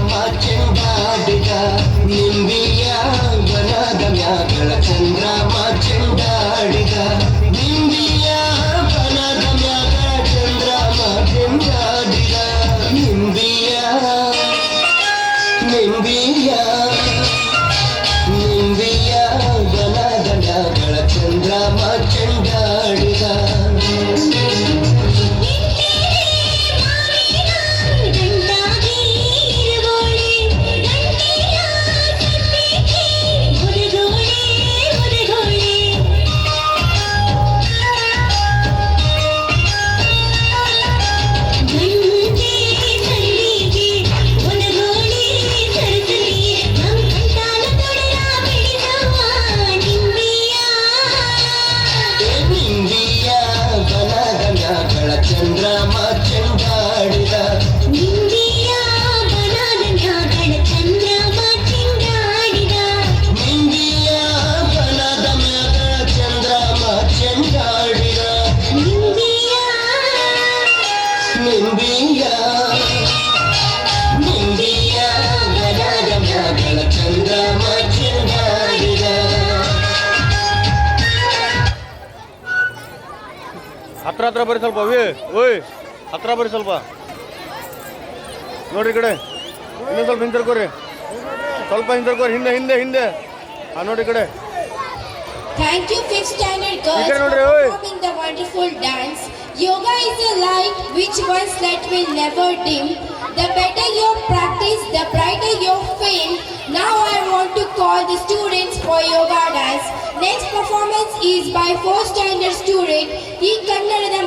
ಮಾಚಿಂದಾಡಿದ ನಿಂಬಿಯ ವನದ ಮ್ಯಾಗಳ ಚಂದ 17 ಬರೀ ಸ್ವಲ್ಪ ಓಯ್ 17 ಬರಿ ಸ್ವಲ್ಪ. ನೋಡ್ರಿ ಕಡೆ ಇನ್ನ ಸ್ವಲ್ಪ ಹಿಂದೆ ಸ್ವಲ್ಪ ಹಿಂದೆ ಇರಕೋರಿ ಹಿಂದೆ ಹಿಂದೆ ಹಿಂದೆ. ಆ ನೋಡಿ ಕಡೆ. Thank you fix style guys ಓಯ್. Moving dance yoga is a life which once let me never dim. The better you practice the for the students for your guidance. Next performance is by 4th standard student D. Kannadam